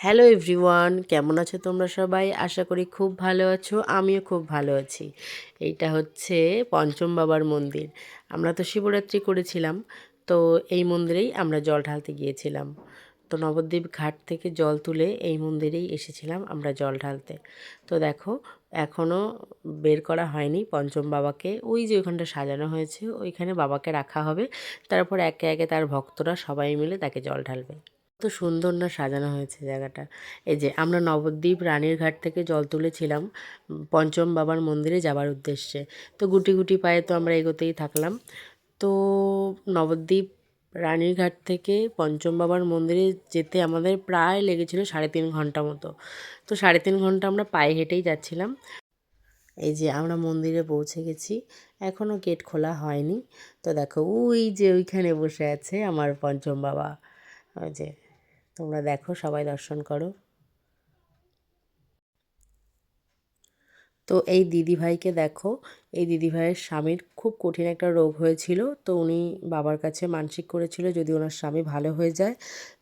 Hello everyone, কেমন আছো তোমরা সবাই? আশা করি খুব ভালো আছো, আমিও খুব ভালো আছি। এইটা হচ্ছে পঞ্চম বাবার মন্দির। আমরা তো শিবরাত্রি করেছিলাম, তো এই মন্দিরেই আমরা জল ঢালতে গিয়েছিলাম। তো নবদ্বীপ ঘাট থেকে জল তুলে এই মন্দিরেই এসেছিলাম আমরা জল ঢালতে। তো দেখো এখনও বের করা হয়নি পঞ্চম বাবাকে। ওই যে ওইখানটা সাজানো হয়েছে, ওইখানে বাবাকে রাখা হবে। তারপর একে একে তার ভক্তরা সবাই মিলে তাকে জল ঢালবে। কত সুন্দর না সাজানো হয়েছে জায়গাটা। এই যে আমরা নবদ্বীপ রানীর ঘাট থেকে জল তুলেছিলাম পঞ্চম বাবার মন্দিরে যাবার উদ্দেশ্যে। তো গুটি গুটি পায়ে তো আমরা এগোতেই থাকলাম। তো নবদ্বীপ রানীর ঘাট থেকে পঞ্চম বাবার মন্দিরে যেতে আমাদের প্রায় লেগেছিল সাড়ে তিন ঘণ্টা মতো। তো সাড়ে তিন ঘণ্টা আমরা পায়ে হেঁটেই যাচ্ছিলাম। এই যে আমরা মন্দিরে পৌঁছে গেছি। এখনও গেট খোলা হয়নি। তো দেখো, ওই যে ওইখানে বসে আছে আমার পঞ্চম বাবা। ওই যে তোমরা দেখো, সবাই দর্শন করো। তো এই দিদিভাইকে দেখো, এই দিদিভাইয়ের স্বামীর খুব কঠিন একটা রোগ হয়েছিল। তো উনি বাবার কাছে মানসিক করেছিল, যদি ওনার স্বামী ভালো হয়ে যায়,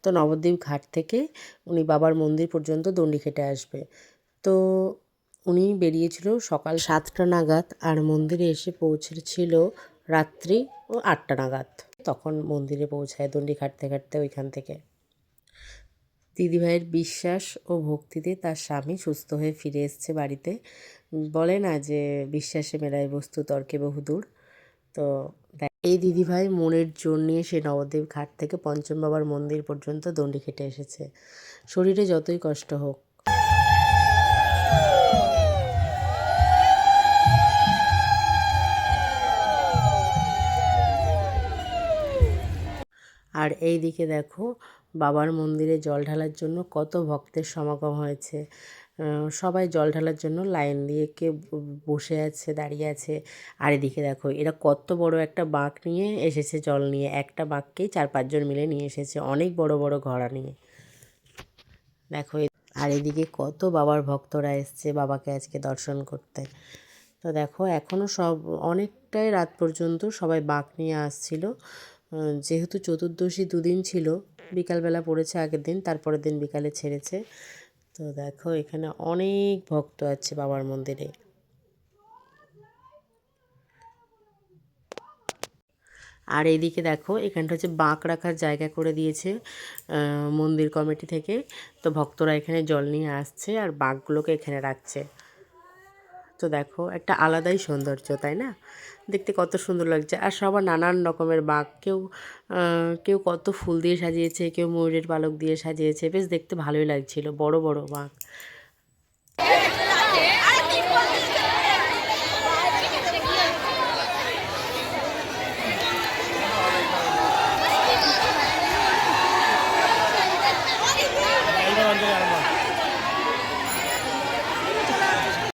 তো নবদ্বীপ ঘাট থেকে উনি বাবার মন্দির পর্যন্ত দণ্ডি খেটে আসবে। তো উনি বেরিয়েছিল সকাল সাতটা নাগাদ আর মন্দিরে এসে পৌঁছেছিল রাত্রি ও আটটা নাগাদ। তখন মন্দিরে পৌঁছায় দণ্ডি খাটতে খাটতে ওইখান থেকে। দিদিভাইয়ের বিশ্বাস ও ভক্তিতে তার স্বামী সুস্থ হয়ে ফিরে এসছে বাড়িতে। বলে না যে বিশ্বাসে মেলায় বস্তু তর্কে বহুদূর। তো এই দিদিভাই মনের জোর নিয়ে সে নবদ্বীপ ঘাট থেকে পঞ্চম বাবার মন্দির পর্যন্ত দণ্ডি খেটে এসেছে। শরীরে যতই কষ্ট হোক আর এই দিকে দেখো, বাবার মন্দিরে জল ঢালার জন্য কত ভক্তের সমাগম হয়েছে। সবাই জল ঢালার জন্য লাইন দিয়ে কে বসে আছে, দাঁড়িয়ে আছে। আর এদিকে দেখো, এরা কত বড় একটা বাঁক নিয়ে এসেছে জল নিয়ে। একটা বাঁককেই চার পাঁচজন মিলে নিয়ে এসেছে, অনেক বড় বড় ঘোড়া নিয়ে। দেখো আর এদিকে কত বাবার ভক্তরা এসছে বাবাকে আজকে দর্শন করতে। তো দেখো এখনও সব অনেকটাই রাত পর্যন্ত সবাই বাঁক নিয়ে আসছিল। যেহেতু চতুর্দশী দুদিন ছিল, বিকালবেলা পড়েছে আগের দিন, তারপরের দিন বিকালে ছেড়েছে। তো দেখো, এখানে অনেক ভক্ত আছে বাবার মন্দিরে। আর এইদিকে দেখো, এখানটা হচ্ছে বাঁক রাখার জায়গা করে দিয়েছে মন্দির কমিটি থেকে। তো ভক্তরা এখানে জল নিয়ে আসছে আর বাঁকগুলোকে এখানে রাখছে। তো দেখো, একটা আলাদাই সৌন্দর্য, তাই না? দেখতে কত সুন্দর লাগছে। আর সবার নানান রকমের বাঘ, কেউ কেউ কত ফুল দিয়ে সাজিয়েছে, কেউ ময়ূরের পালক দিয়ে সাজিয়েছে। বেশ দেখতে ভালোই লাগছিল, বড় বড় বাঘ।